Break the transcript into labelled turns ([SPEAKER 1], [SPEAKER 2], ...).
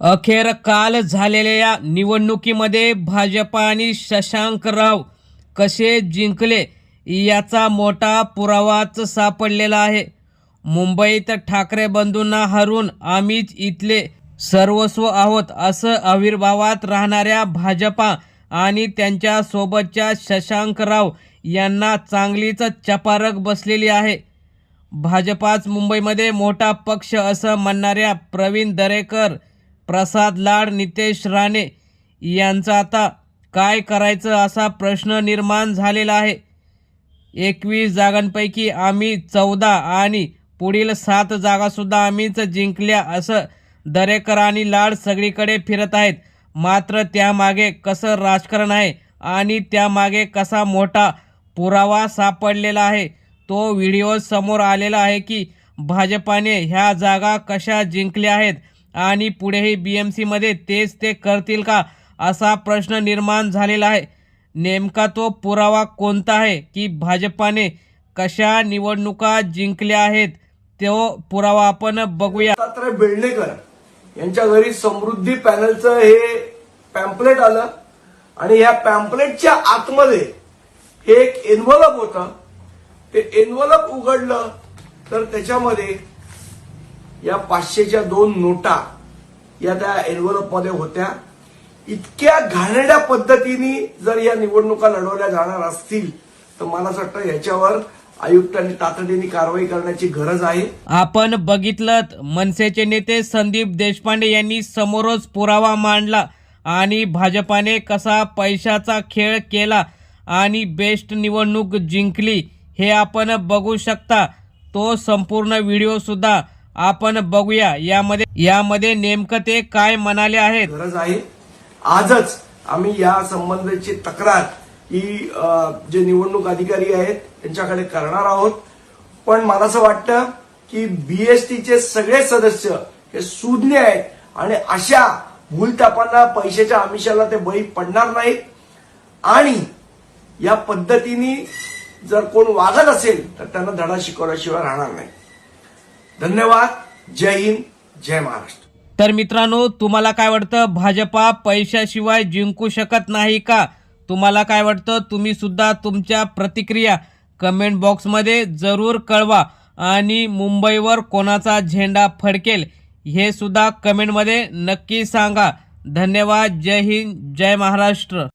[SPEAKER 1] अखेर काल झालेल्या या निवडणुकीमध्ये भाजप आणि शशांकराव कसे जिंकले याचा मोठा पुरावाच सापडलेला आहे. मुंबईत ठाकरे बंधूंना हरून आम्हीच इथले सर्वस्व आहोत असं आविर्भावात राहणाऱ्या भाजपा आणि त्यांच्या सोबतच्या शशांकराव यांना चांगलीच चपारक बसलेली आहे. भाजपाच मुंबईमध्ये मोठा पक्ष असं म्हणणाऱ्या प्रवीण दरेकर प्रसाद लाड नितेश राणे यांचं आता काय करायचं असा प्रश्न निर्माण झालेला आहे. एकवीस जागांपैकी आम्ही चौदा आणि पुढील सात जागासुद्धा आम्हीच जिंकल्या असं दरेकर आणि लाड सगळीकडे फिरत आहेत. मात्र त्यामागे कसं राजकारण आहे आणि त्यामागे कसा मोठा पुरावा सापडलेला आहे तो व्हिडिओ समोर आलेला आहे की भाजपाने ह्या जागा कशा जिंकल्या आहेत आणि पुढेही बी एम सीमध्ये तेच ते करतील का असा प्रश्न निर्माण झालेला आहे. नेमका तो पुरावा कोणता आहे की भाजपाने कशा निवडणुका जिंकल्या आहेत तो पुरावा आपण बघूया.
[SPEAKER 2] दत्तात्रय बेळणेकर यांच्या घरी समृद्धी पॅनलचं हे पॅम्पलेट आलं आणि या पॅम्पलेटच्या आतमध्ये हे एक एन्व्हलप होतं. ते एन्व्हलप उघडलं तर त्याच्यामध्ये या पाचशेच्या दोन नोटा या त्या एन्व्हलपमध्ये होत्या. इतक्या घाणेड्या पद्धतीने जर या निवडणुका लढवल्या जाणार असतील तर मला असं वाटतं याच्यावर आयुक्तांनी तातडीने कारवाई करण्याची गरज आहे.
[SPEAKER 1] आपण बघितलं मनसेचे नेते संदीप देशपांडे यांनी समोरच पुरावा मांडला आणि भाजपाने कसा पैशाचा खेळ केला आणि बेस्ट निवडणूक जिंकली हे आपण बघू शकता. तो संपूर्ण व्हिडिओ सुद्धा आपण बघूया यामध्ये यामध्ये नेमकं ते काय म्हणाले आहेत.
[SPEAKER 2] गरज आहे. आजच आम्ही या संबंधाची तक्रार ही जे निवडणूक अधिकारी आहेत त्यांच्याकडे करणार आहोत. पण मला असं वाटतं की बीएसटीचे सगळे सदस्य हे सुज्ञ आहेत आणि अशा भूलतापांना पैशाच्या आमिषाला ते बळी पडणार नाहीत. आणि या पद्धतीने जर कोण वागत असेल तर त्यांना धडा शिकवल्याशिवाय राहणार नाही. धन्यवाद. जय हिंद जय महाराष्ट्र.
[SPEAKER 1] तर मित्रांनो तुम्हाला काय वाटतं? भाजपा पैशाशिवाय जिंकू शकत नाही का? तुम्हाला काय वाटतं? तुम्ही सुद्धा तुमच्या प्रतिक्रिया कमेंट बॉक्समध्ये जरूर कळवा. आणि मुंबईवर कोणाचा झेंडा फडकेल हे सुद्धा कमेंटमध्ये नक्की सांगा. धन्यवाद. जय हिंद जय महाराष्ट्र.